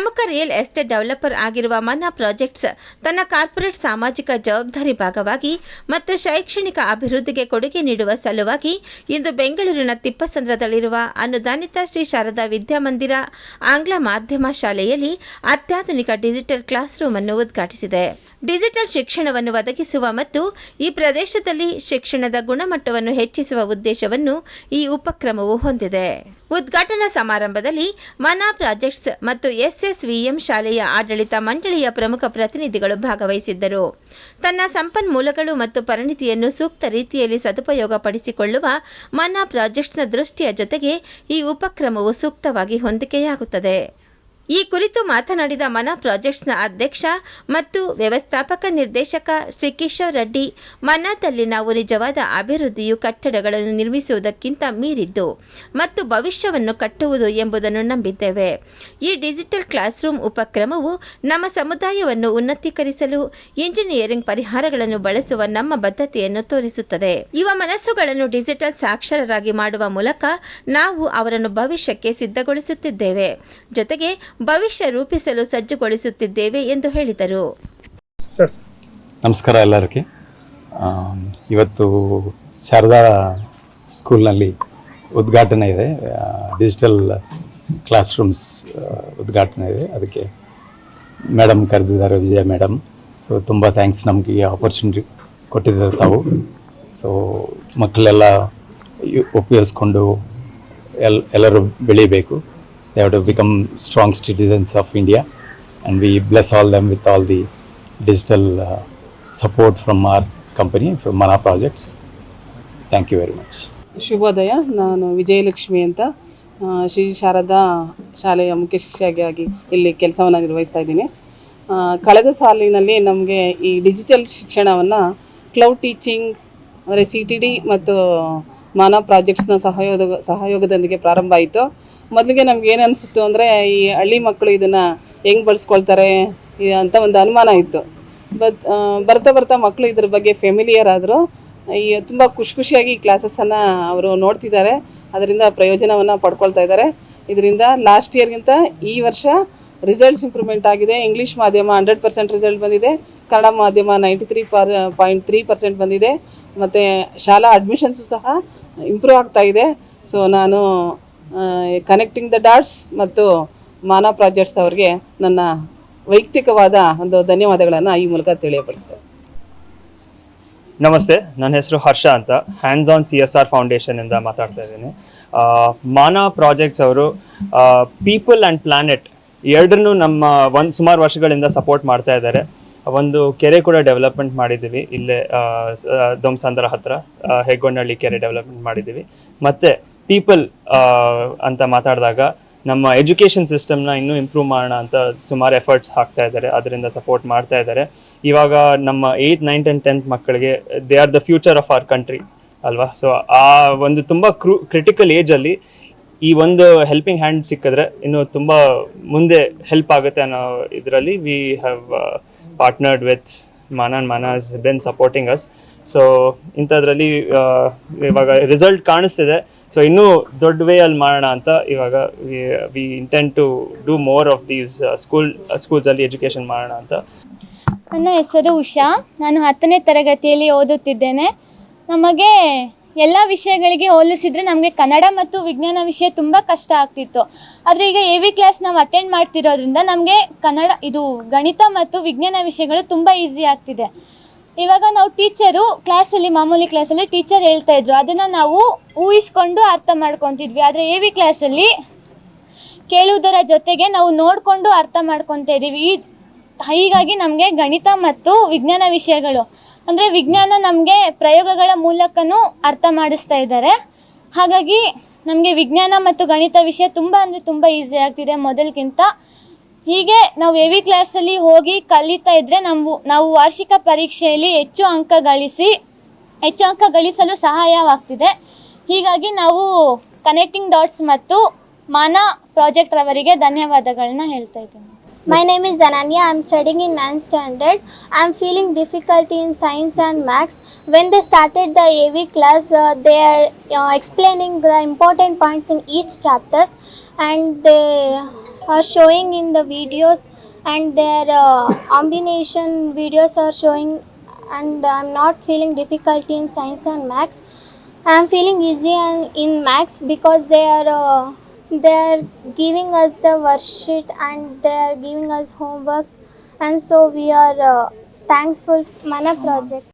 ಪ್ರಮುಖ real estate developer ಆಗಿರುವ ಮನ್ನಾ ಪ್ರಾಜೆಕ್ಟ್ಸ್ ತನ್ನ ಕಾರ್ಪೊರೇಟ್ ಸಾಮಾಜಿಕ ಜವಾಬ್ದಾರಿ ಭಾಗವಾಗಿ ಮತ್ತು ಶೈಕ್ಷಣಿಕ ಅಭಿವೃದ್ಧಿಗೆ ಕೊಡುಗೆ ನೀಡುವ ಸಲುವಾಗಿ ಇಂದು ಬೆಂಗಳೂರಿನ ತಿಪ್ಪಸಂದ್ರದಲ್ಲಿರುವ ಅನುದಾನಿತ ಶ್ರೀ ಶಾರದಾ ವಿದ್ಯಾಮಂದಿರ ಆಂಗ್ಲ ಮಾಧ್ಯಮ ಶಾಲೆಯಲ್ಲಿ ಅತ್ಯಾಧುನಿಕ ಡಿಜಿಟಲ್ ಕ್ಲಾಸ್ ರೂಮ್ ಅನ್ನು ಉದ್ಘಾಟಿಸಿದೆ. ಡಿಜಿಟಲ್ ಶಿಕ್ಷಣವನ್ನು ಒದಗಿಸುವ ಮತ್ತು ಈ ಪ್ರದೇಶದಲ್ಲಿ ಶಿಕ್ಷಣದ ಗುಣಮಟ್ಟವನ್ನು ಹೆಚ್ಚಿಸುವ ಉದ್ದೇಶವನ್ನು ಈ ಉಪಕ್ರಮವು ಹೊಂದಿದೆ. ಉದ್ಘಾಟನಾ ಸಮಾರಂಭದಲ್ಲಿ ಮನಾ ಪ್ರಾಜೆಕ್ಟ್ಸ್ ಮತ್ತು ಎಸ್ಎಸ್ವಿಎಂ ಶಾಲೆಯ ಆಡಳಿತ ಮಂಡಳಿಯ ಪ್ರಮುಖ ಪ್ರತಿನಿಧಿಗಳು ಭಾಗವಹಿಸಿದ್ದರು. ತನ್ನ ಸಂಪನ್ಮೂಲಗಳು ಮತ್ತು ಪರಿಣಿತಿಯನ್ನು ಸೂಕ್ತ ರೀತಿಯಲ್ಲಿ ಸದುಪಯೋಗಪಡಿಸಿಕೊಳ್ಳುವ ಮನಾ ಪ್ರಾಜೆಕ್ಟ್ಸ್ನ ದೃಷ್ಟಿಯ ಜೊತೆಗೆ ಈ ಉಪಕ್ರಮವು ಸೂಕ್ತವಾಗಿ ಹೊಂದಿಕೆಯಾಗುತ್ತದೆ. ಈ ಕುರಿತು ಮಾತನಾಡಿದ ಮನ ಪ್ರಾಜೆಕ್ಟ್ಸ್ನ ಅಧ್ಯಕ್ಷ ಮತ್ತು ವ್ಯವಸ್ಥಾಪಕ ನಿರ್ದೇಶಕ ಶ್ರೀ ಕಿಶೋರ್ ರೆಡ್ಡಿ ಮನಾದಲ್ಲಿ ನಾವು ನಿಜವಾದ ಅಭಿವೃದ್ಧಿಯು ಕಟ್ಟಡಗಳನ್ನು ನಿರ್ಮಿಸುವುದಕ್ಕಿಂತ ಮೀರಿದ್ದು ಮತ್ತು ಭವಿಷ್ಯವನ್ನು ಕಟ್ಟುವುದು ಎಂಬುದನ್ನು ನಂಬಿದ್ದೇವೆ. ಈ ಡಿಜಿಟಲ್ ಕ್ಲಾಸ್ ರೂಮ್ ಉಪಕ್ರಮವು ನಮ್ಮ ಸಮುದಾಯವನ್ನು ಉನ್ನತೀಕರಿಸಲು ಇಂಜಿನಿಯರಿಂಗ್ ಪರಿಹಾರಗಳನ್ನು ಬಳಸುವ ನಮ್ಮ ಬದ್ಧತೆಯನ್ನು ತೋರಿಸುತ್ತದೆ. ಯುವ ಮನಸ್ಸುಗಳನ್ನು ಡಿಜಿಟಲ್ ಸಾಕ್ಷರರಾಗಿ ಮಾಡುವ ಮೂಲಕ ನಾವು ಅವರನ್ನು ಭವಿಷ್ಯಕ್ಕೆ ಸಿದ್ಧಗೊಳಿಸುತ್ತಿದ್ದೇವೆ. ಜೊತೆಗೆ ಭವಿಷ್ಯ ರೂಪಿಸಲು ಸಜ್ಜುಗೊಳಿಸುತ್ತಿದ್ದೇವೆ ಎಂದು ಹೇಳಿದರು. ನಮಸ್ಕಾರ ಎಲ್ಲರಿಗೆ. ಇವತ್ತು ಶಾರದಾ ಸ್ಕೂಲ್ನಲ್ಲಿ ಉದ್ಘಾಟನೆ ಇದೆ. ಡಿಜಿಟಲ್ ಕ್ಲಾಸ್ ರೂಮ್ಸ್ ಉದ್ಘಾಟನೆ ಇದೆ. ಅದಕ್ಕೆ ಮೇಡಮ್ ಕರೆದಿದ್ದಾರೆ ವಿಜಯ ಮೇಡಮ್. ಸೊ ತುಂಬ ಥ್ಯಾಂಕ್ಸ್ ನಮಗೆ ಈ ಆಪರ್ಚುನಿಟಿ ಕೊಟ್ಟಿದ್ದಾರೆ ತಾವು. ಸೊ ಮಕ್ಕಳೆಲ್ಲ ಉಪಯೋಗಿಸ್ಕೊಂಡು ಎಲ್ ಎಲ್ಲರೂ ಬೆಳಿಬೇಕು. They have to become strong citizens of India and we bless all them with all the digital uh, support from our company, from Mana Projects. Thank you very much. ಶುಭೋದಯ ನಾನು ವಿಜಯಲಕ್ಷ್ಮಿ ಅಂತ ಆ, ಶ್ರೀ ಶಾರದಾ ಶಾಲೆಯ ಮುಖ್ಯ ಶಿಕ್ಷಕಿಯಾಗಿ ಇಲ್ಲಿ ಕೆಲಸವನ್ನು ನಿರ್ವಹಿಸ್ತಾ ಇದ್ದೀನಿ ಆ, ಕಳೆದ ಸಾಲಿನಲ್ಲಿ ನಮಗೆ ಈ ಡಿಜಿಟಲ್ ಶಿಕ್ಷಣವನ್ನು ಕ್ಲೌಡ್ ಟೀಚಿಂಗ್ ಅಂದರೆ ಸಿ ಟಿ ಡಿ ಮತ್ತು ಮಾನವ ಪ್ರಾಜೆಕ್ಟ್ಸ್ನ ಸಹಯೋಗ, ಸಹಯೋಗದೊಂದಿಗೆ ಪ್ರಾರಂಭ ಆಯಿತು. ಮೊದಲಿಗೆ ನಮ್ಗೆ ಏನು ಅನಿಸಿತ್ತು ಅಂದರೆ, ಈ ಹಳ್ಳಿ ಮಕ್ಕಳು ಇದನ್ನು ಹೆಂಗೆ ಬಳಸ್ಕೊಳ್ತಾರೆ ಅಂತ ಒಂದು ಅನುಮಾನ ಇತ್ತು. ಬಟ್ ಬರ್ತಾ ಬರ್ತಾ ಮಕ್ಕಳು ಇದ್ರ ಬಗ್ಗೆ ಫೆಮಿಲಿಯರ್ ಆದರು. ಈ ತುಂಬ ಖುಷಿ ಖುಷಿಯಾಗಿ ಕ್ಲಾಸಸ್ಸನ್ನು ಅವರು ನೋಡ್ತಿದ್ದಾರೆ. ಅದರಿಂದ ಪ್ರಯೋಜನವನ್ನು ಪಡ್ಕೊಳ್ತಾ ಇದ್ದಾರೆ. ಇದರಿಂದ ಲಾಸ್ಟ್ ಇಯರ್ಗಿಂತ ಈ ವರ್ಷ ರಿಸಲ್ಟ್ಸ್ ಇಂಪ್ರೂವ್ಮೆಂಟ್ ಆಗಿದೆ. ಇಂಗ್ಲೀಷ್ ಮಾಧ್ಯಮ ಹಂಡ್ರೆಡ್ ಪರ್ಸೆಂಟ್ ರಿಸಲ್ಟ್ ಬಂದಿದೆ. ಕನ್ನಡ ಮಾಧ್ಯಮ ninety three point three percent ಬಂದಿದೆ. ಮತ್ತು ಶಾಲಾ ಅಡ್ಮಿಷನ್ಸು ಸಹ ಇಂಪ್ರೂವ್ ಆಗ್ತಾ ಇದೆ. ಸೊ ನಾನು ಕನೆಕ್ಟಿಂಗ್ ದ ಡಾಟ್ಸ್ ಮತ್ತು ಮಾನಾ ಪ್ರಾಜೆಕ್ಟ್ಸ್ ಅವರಿಗೆ ನನ್ನ ವೈಯಕ್ತಿಕವಾದ ಒಂದು ಧನ್ಯವಾದಗಳನ್ನು ಈ ಮೂಲಕ ತಿಳಿಯಪಡಿಸ್ತೇನೆ. ನಮಸ್ತೆ, ನನ್ನ ಹೆಸರು ಹರ್ಷ ಅಂತ. Hands on C S R ಫೌಂಡೇಶನಿಂದ ಮಾತಾಡ್ತಾ ಇದ್ದೀನಿ. ಮಾನಾ ಪ್ರಾಜೆಕ್ಟ್ಸ್ ಅವರು ಪೀಪಲ್ ಆ್ಯಂಡ್ ಪ್ಲಾನೆಟ್ ಎರಡನ್ನೂ ನಮ್ಮ ಒಂದು, ಸುಮಾರು ವರ್ಷಗಳಿಂದ ಸಪೋರ್ಟ್ ಮಾಡ್ತಾ ಇದ್ದಾರೆ. ಒಂದು ಕೆರೆ ಕೂಡ ಡೆವಲಪ್ಮೆಂಟ್ ಮಾಡಿದ್ದೀವಿ. ಇಲ್ಲೇ ದೊಮ್ಸಂದ್ರ ಹತ್ರ ಹೆಗ್ಗೊಂಡಳ್ಳಿ ಕೆರೆ ಡೆವಲಪ್ಮೆಂಟ್ ಮಾಡಿದ್ದೀವಿ. ಮತ್ತು ಪೀಪಲ್ ಅಂತ ಮಾತಾಡಿದಾಗ ನಮ್ಮ ಎಜುಕೇಷನ್ ಸಿಸ್ಟಮ್ನ ಇನ್ನೂ ಇಂಪ್ರೂವ್ ಮಾಡೋಣ ಅಂತ ಸುಮಾರು ಎಫರ್ಟ್ಸ್ ಹಾಕ್ತಾ ಇದ್ದಾರೆ. ಅದರಿಂದ ಸಪೋರ್ಟ್ ಮಾಡ್ತಾ ಇದ್ದಾರೆ. ಇವಾಗ ನಮ್ಮ ಏಯ್ತ್ ನೈನ್ತ್ ಆ್ಯಂಡ್ ಟೆಂತ್ ಮಕ್ಕಳಿಗೆ they are the future of our country ಅಲ್ವಾ? ಸೊ ಆ ಒಂದು ತುಂಬ ಕ್ರೂ ಕ್ರಿಟಿಕಲ್ ಏಜಲ್ಲಿ ಈ ಒಂದು ಹೆಲ್ಪಿಂಗ್ ಹ್ಯಾಂಡ್ ಸಿಕ್ಕಿದ್ರೆ ಇನ್ನು ತುಂಬ ಮುಂದೆ ಹೆಲ್ಪ್ ಆಗುತ್ತೆ ಅನ್ನೋ ಇದರಲ್ಲಿ we have partnered with ಮಾನನ್ Mana's been supporting us so ಇಂಥದ್ರಲ್ಲಿ ಇವಾಗ ರಿಸಲ್ಟ್ ಕಾಣಿಸ್ತಿದೆ. ಸೊ ಇನ್ನೂ ದೊಡ್ಡ ವೇ ಅಲ್ಲಿ ಮಾಡೋಣ ಅಂತ ಇವಾಗ we intent to do more of these school ಸ್ಕೂಲ್ಸಲ್ಲಿ education ಮಾಡೋಣ ಅಂತ. ನನ್ನ ಹೆಸರು ಉಷಾ. ನಾನು ಹತ್ತನೇ ತರಗತಿಯಲ್ಲಿ ಓದುತ್ತಿದ್ದೇನೆ. ನಮಗೆ ಎಲ್ಲ ವಿಷಯಗಳಿಗೆ ಹೋಲಿಸಿದ್ರೆ ನಮಗೆ ಕನ್ನಡ ಮತ್ತು ವಿಜ್ಞಾನ ವಿಷಯ ತುಂಬ ಕಷ್ಟ ಆಗ್ತಿತ್ತು. ಆದರೆ ಈಗ ಎ ವಿ ಕ್ಲಾಸ್ ನಾವು ಅಟೆಂಡ್ ಮಾಡ್ತಿರೋದ್ರಿಂದ ನಮಗೆ ಕನ್ನಡ, ಇದು ಗಣಿತ ಮತ್ತು ವಿಜ್ಞಾನ ವಿಷಯಗಳು ತುಂಬ ಈಸಿ ಆಗ್ತಿದೆ. ಇವಾಗ ನಾವು ಟೀಚರು ಕ್ಲಾಸಲ್ಲಿ ಮಾಮೂಲಿ ಕ್ಲಾಸಲ್ಲಿ ಟೀಚರ್ ಹೇಳ್ತಾ ಇದ್ರು. ಅದನ್ನು ನಾವು ಊಹಿಸ್ಕೊಂಡು ಅರ್ಥ ಮಾಡ್ಕೊತಿದ್ವಿ. ಆದರೆ ಎ ವಿ ಕ್ಲಾಸಲ್ಲಿ ಕೇಳುವುದರ ಜೊತೆಗೆ ನಾವು ನೋಡಿಕೊಂಡು ಅರ್ಥ ಮಾಡ್ಕೊತಾ ಇದ್ದೀವಿ ಈ, ಹೀಗಾಗಿ ನಮಗೆ ಗಣಿತ ಮತ್ತು ವಿಜ್ಞಾನ ವಿಷಯಗಳು ಅಂದರೆ ವಿಜ್ಞಾನ ನಮಗೆ ಪ್ರಯೋಗಗಳ ಮೂಲಕನೂ ಅರ್ಥ ಮಾಡಿಸ್ತಾ ಇದ್ದಾರೆ. ಹಾಗಾಗಿ ನಮಗೆ ವಿಜ್ಞಾನ ಮತ್ತು ಗಣಿತ ವಿಷಯ ತುಂಬ ಅಂದರೆ ತುಂಬ ಈಸಿ ಆಗ್ತಿದೆ ಮೊದಲಿಗಿಂತ. ಹೀಗೆ ನಾವು ಎ ವಿ ಕ್ಲಾಸಲ್ಲಿ ಹೋಗಿ ಕಲಿತಾ ಇದ್ದರೆ ನಾವು ನಾವು ವಾರ್ಷಿಕ ಪರೀಕ್ಷೆಯಲ್ಲಿ ಹೆಚ್ಚು ಅಂಕ ಗಳಿಸಿ, ಹೆಚ್ಚು ಅಂಕ ಗಳಿಸಲು ಸಹಾಯವಾಗ್ತಿದೆ. ಹೀಗಾಗಿ ನಾವು ಕನೆಕ್ಟಿಂಗ್ ಡಾಟ್ಸ್ ಮತ್ತು ಮಾನ ಪ್ರಾಜೆಕ್ಟ್ ರವರಿಗೆ ಧನ್ಯವಾದಗಳನ್ನ ಹೇಳ್ತಾ ಇದ್ದೀನಿ. My name is Zananya. I'm studying in 9th standard. I'm feeling difficulty in science and maths. When they started the AV class, uh, they are uh, explaining the important points in each chapters, and they are showing in the videos and their uh, combination videos are showing and I'm not feeling difficulty in science and maths. I'm feeling easy in maths because they are uh, they are giving us the worksheet and they are giving us homeworks. And so we are uh, thankful mana project